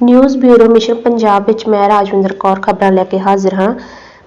News bureau mission Punjab ਵਿੱਚ ਮੈਂ ਰਾਜਵਿੰਦਰ ਕੌਰ ਖਬਰਾਂ ਲੈ ਕੇ ਹਾਜ਼ਰ ਹਾਂ।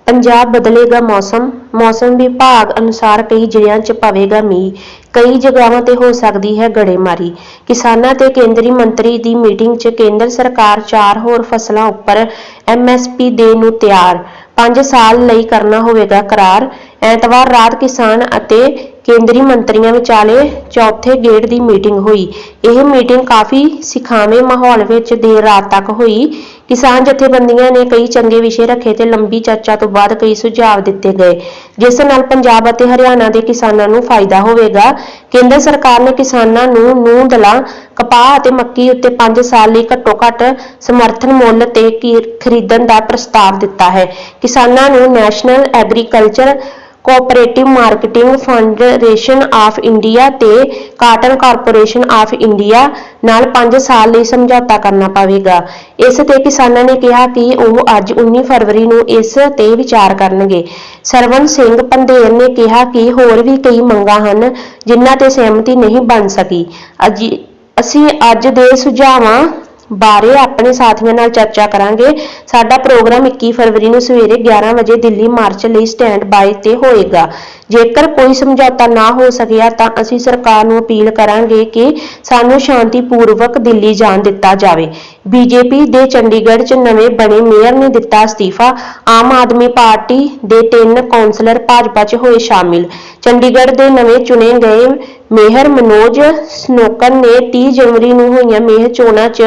ਪੰਜਾਬ ਬਦਲੇਗਾ ਮੌਸਮ। ਮੌਸਮ ਵਿਭਾਗ ਅਨੁਸਾਰ ਕਈ ਜ਼ਿਲ੍ਹਿਆਂ 'ਚ ਪਵੇਗਾ ਮੀਂਹ। ਕਈ ਜਗ੍ਹਾਵਾਂ ਤੇ ਹੋ ਸਕਦੀ ਹੈ ਗੜੇਮਾਰੀ। ਕਿਸਾਨਾਂ ਤੇ ਕੇਂਦਰੀ ਮੰਤਰੀ ਦੀ ਮੀਟਿੰਗ 'ਚ ਕੇਂਦਰ ਸਰਕਾਰ ਚਾਰ ਹੋਰ ਫਸਲਾਂ ਉੱਪਰ ਐਮਐਸਪੀ ਦੇ ਨੂੰ ਤਿਆਰ। 5 ਸਾਲ ਲਈ ਕਰਨਾ ਹੋਵੇਗਾ ਕਰਾਰ। ਐਤਵਾਰ ਰਾਤ ਕਿਸਾਨ ਅਤੇ ਕੇਂਦਰੀ ਮੰਤਰੀਆਂ ਵਿਚਾਲੇ ਚੌਥੇ ਗੇੜ ਦੀ ਮੀਟਿੰਗ ਹੋਈ। ਇਹ ਮੀਟਿੰਗ ਕਾਫੀ ਸਿਖਾਵੇਂ ਮਾਹੌਲ ਵਿੱਚ ਦੇਰ ਰਾਤ ਤੱਕ ਹੋਈ। ਕਿਸਾਨ ਜਥੇਬੰਦੀਆਂ ਨੇ ਕਈ ਚੰਗੇ ਵਿਸ਼ੇ ਰੱਖੇ ਤੇ ਲੰਬੀ ਚਰਚਾ ਤੋਂ ਬਾਅਦ ਕਈ ਸੁਝਾਅ ਦਿੱਤੇ ਗਏ। ਜਿਸ ਨਾਲ ਪੰਜਾਬ ਅਤੇ ਹਰਿਆਣਾ ਦੇ ਕਿਸਾਨਾਂ ਨੂੰ ਫਾਇਦਾ ਹੋਵੇਗਾ। ਕੇਂਦਰ ਸਰਕਾਰ ਨੇ ਕਿਸਾਨਾਂ ਨੂੰ ਨੂੰ ਦਲਾਂ ਕਪਾਹ ਅਤੇ ਮੱਕੀ ਉੱਤੇ 5 ਸਾਲ ਲਈ ਘੱਟੋ ਘੱਟ ਸਮਰਥਨ ਮੁੱਲ ਤੇ ਕੀ- ਖਰੀਦਣ ਦਾ ਪ੍ਰਸਤਾਵ ਦਿੱਤਾ ਹੈ। ਕਿਸਾਨਾਂ ਨੂੰ national agriculture cooperative marketing federation of India ਤੇ ਕਾਟਨ ਕਾਰਪੋਰੇਸ਼ਨ ਆਫ ਇੰਡੀਆ ਨਾਲ 5 ਸਾਲ ਲਈ ਸਮਝੌਤਾ ਕਰਨਾ ਪਵੇਗਾ। ਇਸ ਤੇ ਕਿਸਾਨਾਂ ਨੇ ਕਿਹਾ ਕਿ ਉਹ ਅੱਜ 19 ਫਰਵਰੀ ਨੂੰ ਇਸ ਤੇ ਵਿਚਾਰ ਕਰਨਗੇ। ਸਰਵਨ ਸਿੰਘ ਪੰਧੇਰ ਨੇ ਕਿਹਾ ਕਿ ਹੋਰ ਵੀ ਕਈ ਮੰਗਾਂ ਹਨ ਜਿਨ੍ਹਾਂ ਤੇ ਸਹਿਮਤੀ ਨਹੀਂ ਬਣ ਸਕੀ। ਅਜੀ- ਅਸੀਂ ਅੱਜ ਦੇ ਸੁਝਾਵਾਂ ਬਾਰੇ ਆਪਣੇ ਸਾਥੀਆਂ ਨਾਲ ਚਰਚਾ ਕਰਾਂਗੇ। ਸਾਡਾ ਪ੍ਰੋਗਰਾਮ 21 ਫਰਵਰੀ ਨੂੰ ਸਵੇਰੇ 11 ਵਜੇ ਦਿੱਲੀ ਮਾਰਚ ਲਈ ਸਟੈਂਡ ਬਾਈ ਤੇ ਹੋਏਗਾ। ਜੇਕਰ ਕੋਈ ਸਮਝੌਤਾ ਨਾ ਹੋ ਸਕਿਆ ਤਾਂ ਅਸੀਂ ਸਰਕਾਰ ਨੂੰ ਅਪੀਲ ਕਰਾਂਗੇ ਕਿ ਸਾਨੂੰ ਸ਼ਾਂਤੀਪੂਰਵਕ ਦਿੱਲੀ ਜਾਣ ਦਿੱਤਾ ਜਾਵੇ। ਬੀਜੇਪੀ ਦੇ ਚੰਡੀਗੜ੍ਹ 'ਚ ਨਵੇਂ ਬਣੇ ਮੇਅਰ ਨੇ ਦਿੱਤਾ ਅਸਤੀਫਾ। ਆਮ ਆਦਮੀ ਪਾਰਟੀ ਦੇ ਤਿੰਨ ਕੌਂਸਲਰ ਭਾਜਪਾ 'ਚ ਹੋਏ ਸ਼ਾਮਿਲ। ਚੰਡੀਗੜ੍ਹ ਦੇ ਨਵੇਂ ਚੁਣੇ ਗਏ ਮੇਅਰ ਮਨੋਜ ਸਨੋਕਰ ਨੇ 30 ਜਨਵਰੀ ਨੂੰ ਹੋਈਆਂ ਮੇਅਰ ਚੋਣਾਂ 'ਚ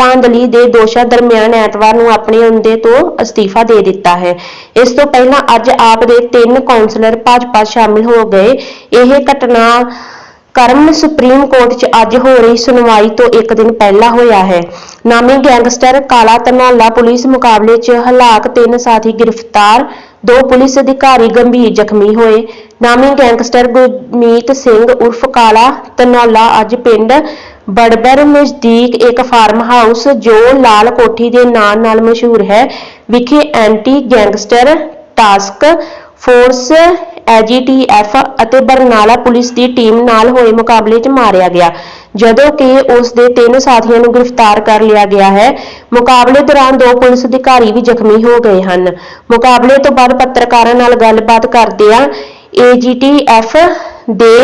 ਧਾਂਦਲੀ ਦੇ ਦੋਸ਼ਾਂ ਦਰਮਿਆਨ ਐਤਵਾਰ ਨੂੰ ਆਪਣੇ ਅਹੁਦੇ ਤੋਂ ਅਸਤੀਫਾ ਦੇ ਦਿੱਤਾ ਹੈ। ਇਸ ਤੋਂ ਪਹਿਲਾਂ ਅੱਜ ਆਪ ਦੇ ਤਿੰਨ ਕੌਂਸਲਰ ਭਾਜਪਾ ਸ਼ਾਮਿਲ ਹੋ ਗਏ। ਇਹ ਘਟਨਾ ਕਰਮ ਸੁਪਰੀਮ ਕੋਰਟ 'ਚ ਅੱਜ ਹੋ ਰਹੀ ਸੁਣਵਾਈ ਤੋਂ ਇੱਕ ਦਿਨ ਪਹਿਲਾਂ ਹੋਇਆ ਹੈ। ਨਾਮੀ ਗੈਂਗਸਟਰ ਕਾਲਾ ਧਨੌਲਾ ਪੁਲਿਸ ਮੁਕਾਬਲੇ 'ਚ ਹਲਾਕ ਤਿੰਨ ਸਾਥੀ ਗ੍ਰਿਫਤਾਰ, ਦੋ ਪੁਲਿਸ ਅਧਿਕਾਰੀ ਗੰਭੀਰ ਜ਼ਖਮੀ ਹੋਏ। ਨਾਮੀ ਗੈਂਗਸਟਰ ਗੁਰਮੀਤ ਸਿੰਘ ਉਰਫ ਕਾਲਾ ਧਨੌਲਾ ਅੱਜ ਪਿੰਡ ਬੜਬਰ ਨਜ਼ਦੀਕ ਇੱਕ ਫਾਰਮ ਹਾਊਸ ਜੋ ਲਾਲ ਕੋਠੀ ਦੇ ਨਾਂ ਨਾਲ ਮਸ਼ਹੂਰ ਹੈ, ਵਿਖੇ anti gangster task force AGTF ਅਤੇ ਬਰਨਾਲਾ ਪੁਲਿਸ ਦੀ ਟੀਮ ਨਾਲ ਹੋਏ ਮੁਕਾਬਲੇ 'ਚ ਮਾਰਿਆ ਗਿਆ, ਜਦੋਂ ਕਿ ਉਸ ਦੇ ਤਿੰਨ ਸਾਥੀਆਂ ਨੂੰ ਗ੍ਰਿਫਤਾਰ ਕਰ ਲਿਆ ਗਿਆ ਹੈ। ਮੁਕਾਬਲੇ ਦੌਰਾਨ ਦੋ ਪੁਲਿਸ ਅਧਿਕਾਰੀ ਵੀ ਜ਼ਖਮੀ ਹੋ ਗਏ ਹਨ। ਮੁਕਾਬਲੇ ਤੋਂ ਬਾਅਦ ਪੱਤਰਕਾਰਾਂ ਨਾਲ ਗੱਲਬਾਤ ਕਰਦਿਆਂ ਏਜੀਟੀਐਫ ਦੇ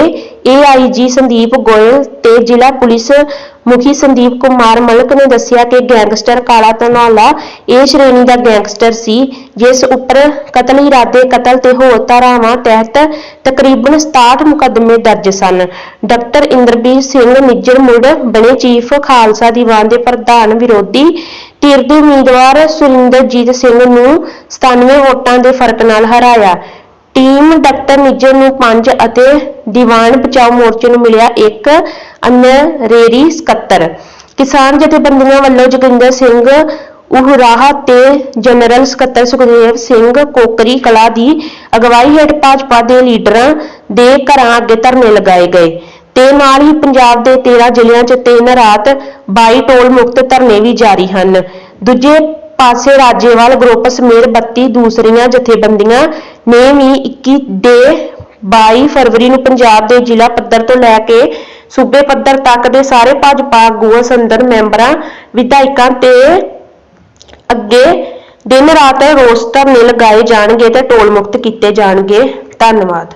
ਏਆਈਜੀ ਸੰਦੀਪ ਗੋਇਲ ਤੇ ਜ਼ਿਲ੍ਹਾ ਪੁਲਿਸ ਮੁਖੀ ਸੰਦੀਪ ਕੁਮਾਰ ਮਲਕ ਨੇ ਦੱਸਿਆ ਕਿ ਗੈਂਗਸਟਰ ਕਾਲਾ ਧਨੌਲਾ, ਇਹ ਸ਼੍ਰੇਣੀ ਦਾ ਗੈਂਗਸਟਰ ਸੀ, ਜਿਸ ਉੱਪਰ ਕਤਲ ਇਰਾਦੇ ਕਤਲ ਤੇ ਹੋਰ ਧਾਰਾਵਾਂ ਤਹਿਤ ਤਕਰੀਬਨ 67 ਮੁਕੱਦਮੇ ਦਰਜ ਸਨ। ਡਾਕਟਰ ਇੰਦਰਬੀਰ ਸਿੰਘ ਨਿੱਜਰ ਮੁੜ ਬਣੇ ਚੀਫ ਖਾਲਸਾ ਦੀਵਾਨ ਦੇ ਪ੍ਰਧਾਨ ਵਿਰੋਧੀ ਧਿਰ ਦੇ ਉਮੀਦਵਾਰ ਸੁਰਿੰਦਰਜੀਤ ਸਿੰਘ ਨੂੰ 97 ਵੋਟਾਂ ਦੇ ਫ਼ਰਕ ਨਾਲ ਹਰਾਇਆ। ਟੀਮ ਡਾਕਟਰ ਨਿੱਜਰ ਨੂੰ 5 ਅਤੇ ਦੀਵਾਨ ਬਚਾਓ ਮੋਰਚੇ ਨੂੰ ਮਿਲਿਆ ਇੱਕ ਅਨਰੇਰੀ ਸਕੱਤਰ। ਕਿਸਾਨ ਜਥੇਬੰਦੀਆਂ ਵੱਲੋਂ ਜੋਗਿੰਦਰ ਸਿੰਘ ਉਹਰਾਹ ਤੇ ਜਨਰਲ ਸਕੱਤਰ ਸੁਖਦੇਵ ਸਿੰਘ ਕੋਕਰੀ ਕਲਾ ਦੀ ਅਗਵਾਈ ਹੇਠ ਭਾਜਪਾ ਦੇ ਲੀਡਰਾਂ ਦੇ ਘਰਾਂ ਅੱਗੇ ਧਰਨੇ ਲਗਾਏ ਗਏ ਤੇ ਨਾਲ ਹੀ ਪੰਜਾਬ ਦੇ 13 ਜ਼ਿਲ੍ਹਿਆਂ 'ਚ ਤਿੰਨ ਰਾਤ 22 ਟੋਲ ਮੁਕਤ ਧਰਨੇ ਵੀ ਜਾਰੀ ਹਨ। ਦੂਜੇ ਪਾਸੇ ਰਾਜੇਵਾਲ ਗਰੁੱਪ ਸਮੇਤ 32 ਦੂਸਰੀਆਂ ਜਥੇਬੰਦੀਆਂ ਨੇ ਵੀ 21 ਦੇ 22 ਫਰਵਰੀ ਨੂੰ ਪੰਜਾਬ ਦੇ ਜ਼ਿਲ੍ਹਾ ਪੱਧਰ ਤੋਂ ਲੈ ਕੇ ਸੂਬੇ ਪੱਧਰ ਤੱਕ ਦੇ ਸਾਰੇ ਭਾਜਪਾ ਆਗੂਆਂ ਸੰਦਰ ਮੈਂਬਰਾਂ, ਵਿਧਾਇਕਾਂ ਤੇ ਅੱਗੇ ਦਿਨ ਰਾਤ ਰੋਸ ਧਰਨੇ ਲਗਾਏ ਜਾਣਗੇ ਤੇ ਟੋਲ ਮੁਕਤ ਕੀਤੇ ਜਾਣਗੇ। ਧੰਨਵਾਦ।